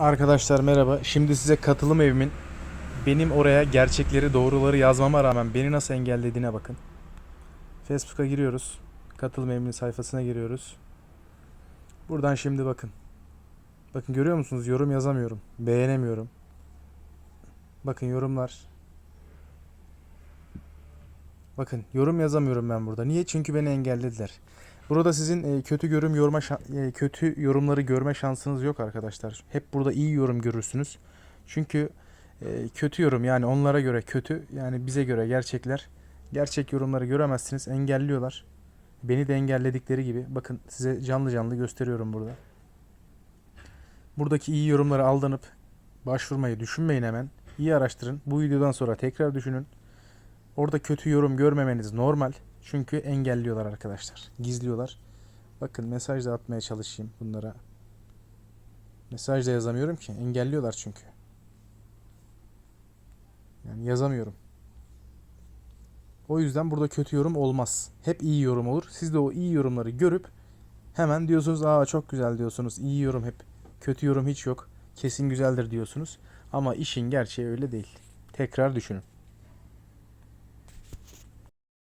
Arkadaşlar merhaba. Şimdi size katılım evimin benim oraya gerçekleri doğruları yazmama rağmen beni nasıl engellediğine bakın. Facebook'a giriyoruz. Katılım evimin sayfasına giriyoruz. Buradan şimdi bakın. Bakın görüyor musunuz? Yorum yazamıyorum. Beğenemiyorum. Bakın yorumlar. Bakın yorum yazamıyorum ben burada. Niye? Çünkü beni engellediler. Burada sizin e, kötü yorum yorma e, kötü yorumları görme şansınız yok arkadaşlar. Hep burada iyi yorum görürsünüz. Çünkü e, kötü yorum yani onlara göre kötü yani bize göre gerçekler. Gerçek yorumları göremezsiniz. Engelliyorlar. Beni de engelledikleri gibi. Bakın size canlı canlı gösteriyorum burada. Buradaki iyi yorumlara aldanıp başvurmayı düşünmeyin hemen. İyi araştırın. Bu videodan sonra tekrar düşünün. Orada kötü yorum görmemeniz normal. Çünkü engelliyorlar arkadaşlar. Gizliyorlar. Bakın mesaj da atmaya çalışayım bunlara. Mesaj da yazamıyorum ki. Engelliyorlar çünkü. Yani yazamıyorum. O yüzden burada kötü yorum olmaz. Hep iyi yorum olur. Siz de o iyi yorumları görüp hemen diyorsunuz aa çok güzel diyorsunuz. İyi yorum hep. Kötü yorum hiç yok. Kesin güzeldir diyorsunuz. Ama işin gerçeği öyle değil. Tekrar düşünün.